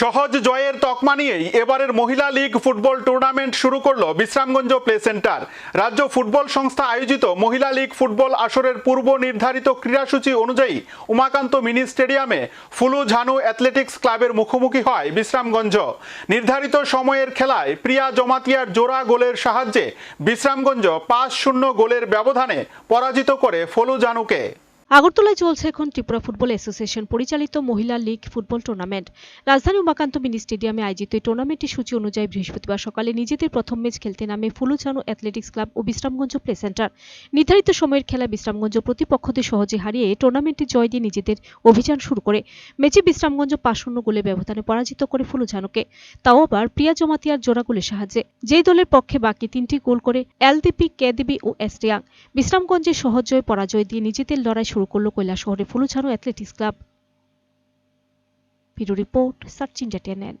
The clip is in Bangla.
সহজ জয়ের তকমা নিয়েই এবারের মহিলা লীগ ফুটবল টুর্নামেন্ট শুরু করল বিশ্রামগঞ্জ প্লে সেন্টার। রাজ্য ফুটবল সংস্থা আয়োজিত মহিলা লীগ ফুটবল আসরের পূর্ব নির্ধারিত ক্রীড়াসূচি অনুযায়ী উমাকান্ত মিনি স্টেডিয়ামে ফুলু ঝানু অ্যাথলেটিক্স ক্লাবের মুখোমুখি হয় বিশ্রামগঞ্জ। নির্ধারিত সময়ের খেলায় প্রিয়া জমাতিয়ার জোড়া গোলের সাহায্যে বিশ্রামগঞ্জ পাঁচ শূন্য গোলের ব্যবধানে পরাজিত করে ফলু জানুকে আগরতলায় চলছে এখন ত্রিপুরা ফুটবল অ্যাসোসিয়েশন পরিচালিত মহিলা লীগ ফুটবল টুর্নামেন্ট। রাজধানী উমাকান্ত মিনি স্টেডিয়ামে আয়োজিত এই টুর্নামেন্টের সূচি অনুযায়ী বৃহস্পতিবার সকালে নিজেদের প্রথম ম্যাচ খেলতে নামে ফুলুচানু অ্যাথলেটিক্স ক্লাব ও বিশ্রামগঞ্জ প্লে সেন্টার। নির্ধারিত সময়ের খেলা বিশ্রামগঞ্জ প্রতিপক্ষদের সহজে হারিয়ে টুর্নামেন্টে জয় দিয়ে নিজেদের অভিযান শুরু করে। ম্যাচে বিশ্রামগঞ্জ পাঁচ শূন্য গোলে ব্যবধানে পরাজিত করে ফুলুঝানুকে তাও আবার প্রিয়া জমাতিয়ার জোড়া গোলের সাহায্যে। যেই দলের পক্ষে বাকি তিনটি গোল করে এলদিপি কেদিবি ও এস্ট্রিয়াং বিশ্রামগঞ্জে সহজ জয়, পরাজয় দিয়ে নিজেদের লড়াই শুরু করল কৈলাস শহরে Fulujhanu athletics club video report search India টেনেন